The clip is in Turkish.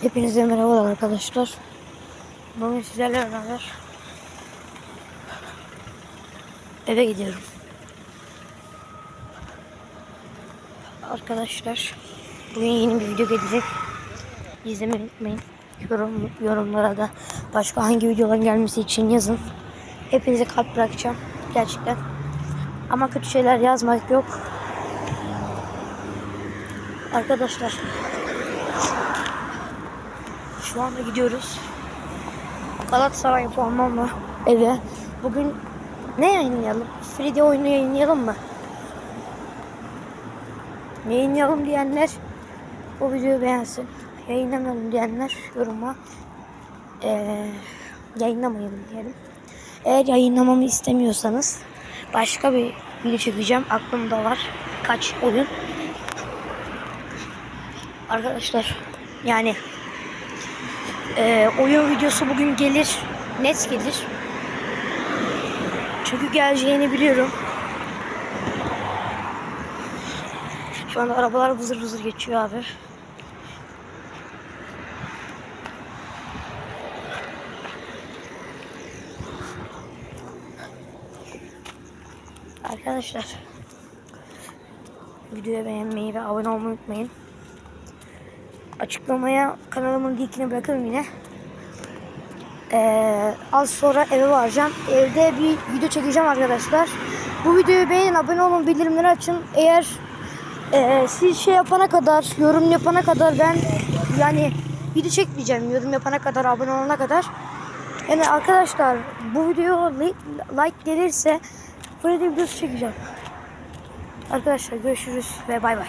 Hepinize merhabalar arkadaşlar. Bugün sizlerle beraber eve gidiyorum. Arkadaşlar bugün yeni bir video gelecek. İzlemeyi unutmayın. Yorum, yorumlara da başka hangi videoların gelmesi için yazın. Hepinize kalp bırakacağım. Gerçekten. Ama kötü şeyler yazmak yok. Arkadaşlar şu anda gidiyoruz. Galatasaray formamla eve. Bugün ne yayınlayalım? Free oyunu yayınlayalım mı? Yayınlayalım diyenler o videoyu beğensin. Yayınlamayalım diyenler yoruma ee, yayınlamayalım diyelim. Eğer yayınlamamı istemiyorsanız başka bir video çekeceğim. Aklımda var. Kaç oyun. Arkadaşlar yani ee, oyun videosu bugün gelir. Net gelir. Çünkü geleceğini biliyorum. Şu anda arabalar vızır vızır geçiyor abi. Arkadaşlar videoyu beğenmeyi ve abone olmayı unutmayın. Açıklamaya kanalımın linkini bırakırım yine. Ee, az sonra eve varacağım. Evde bir video çekeceğim arkadaşlar. Bu videoyu beğenin, abone olun, bildirimleri açın. Eğer e, siz şey yapana kadar, yorum yapana kadar ben yani video çekmeyeceğim. Yorum yapana kadar, abone olana kadar. Yani arkadaşlar bu video like, gelirse Freddy videosu çekeceğim. Arkadaşlar görüşürüz ve bay bay.